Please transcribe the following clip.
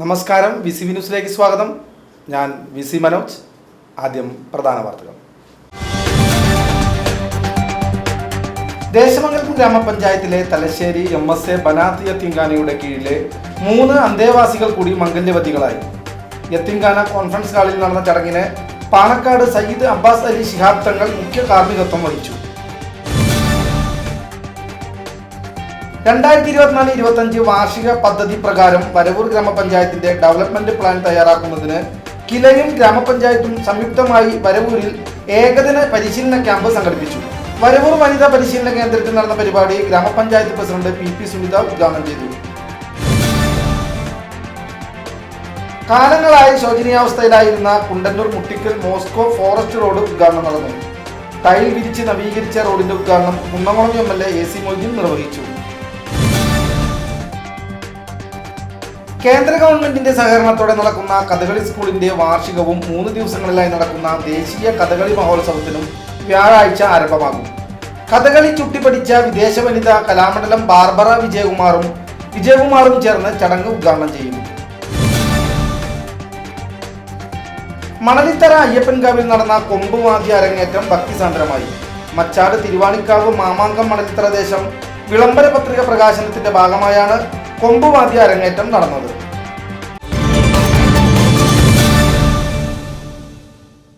നമസ്കാരം. V C V ന്യൂസിലേക്ക് സ്വാഗതം. ഞാൻ വി സി മനോജ് ആദ്യം പ്രധാന വാർത്തകൾ. ദേശമംഗലം ഗ്രാമപഞ്ചായത്തിലെ Thalassery M S A Banath യത്തിങ്കാനയുടെ കീഴിലെ മൂന്ന് അന്തേവാസികൾ കൂടി മംഗല്യവതികളായി. യത്തിങ്കാന കോൺഫറൻസ് ഹാളിൽ നടന്ന ചടങ്ങിന് പാണക്കാട് സയ്യിദ് അബ്ബാസ് അലി ശിഹാബ് തങ്ങൾ മുഖ്യ കാർമ്മികത്വം വഹിച്ചു. രണ്ടായിരത്തി ഇരുപത്തിനാല് ഇരുപത്തഞ്ച് വാർഷിക പദ്ധതി പ്രകാരം വരവൂർ ഗ്രാമപഞ്ചായത്തിന്റെ ഡെവലപ്മെന്റ് പ്ലാൻ തയ്യാറാക്കുന്നതിന് കിലയും ഗ്രാമപഞ്ചായത്തും സംയുക്തമായി വരവൂരിൽ ഏകദിന പരിശീലന ക്യാമ്പ് സംഘടിപ്പിച്ചു. വരവൂർ വനിതാ പരിശീലന കേന്ദ്രത്തിൽ നടന്ന പരിപാടി ഗ്രാമപഞ്ചായത്ത് പ്രസിഡന്റ് പി പി സുനിത ഉദ്ഘാടനം ചെയ്തു. കാലങ്ങളായി ശോചനീയാവസ്ഥയിലായിരുന്ന Kundannoor Muttikkal Moscow forest road ഉദ്ഘാടനം നടന്നു. ടൈൽ വിരിച്ച് നവീകരിച്ച റോഡിന്റെ ഉദ്ഘാടനം Kunnamkulam M L A C Moideen നിർവഹിച്ചു. കേന്ദ്ര ഗവൺമെന്റിന്റെ സഹകരണത്തോടെ നടക്കുന്ന കഥകളി സ്കൂളിന്റെ വാർഷികവും മൂന്ന് ദിവസങ്ങളിലായി നടക്കുന്ന ദേശീയ കഥകളി മഹോത്സവത്തിനും വ്യാഴാഴ്ച ആരംഭമാകും. കഥകളി ചുട്ടിപ്പടിച്ച വിദേശ വനിത കലാമണ്ഡലം ബാർബറ വിജയകുമാറും വിജയകുമാറും ചേർന്ന് ചടങ്ങ് ഉദ്ഘാടനം ചെയ്യും. മണലിത്തറ അയ്യപ്പൻകാവിൽ നടന്ന കൊമ്പുവാദ്യ അരങ്ങേറ്റം ഭക്തിസാന്ദ്രമായി. മച്ചാട് തിരുവാണിക്കാവ് മാമാങ്കം മണലിത്തറ ദേശം വിളംബര പത്രിക പ്രകാശനത്തിന്റെ ഭാഗമായാണ് കൊമ്പുവാദ്യ അരങ്ങേറ്റം നടന്നത്.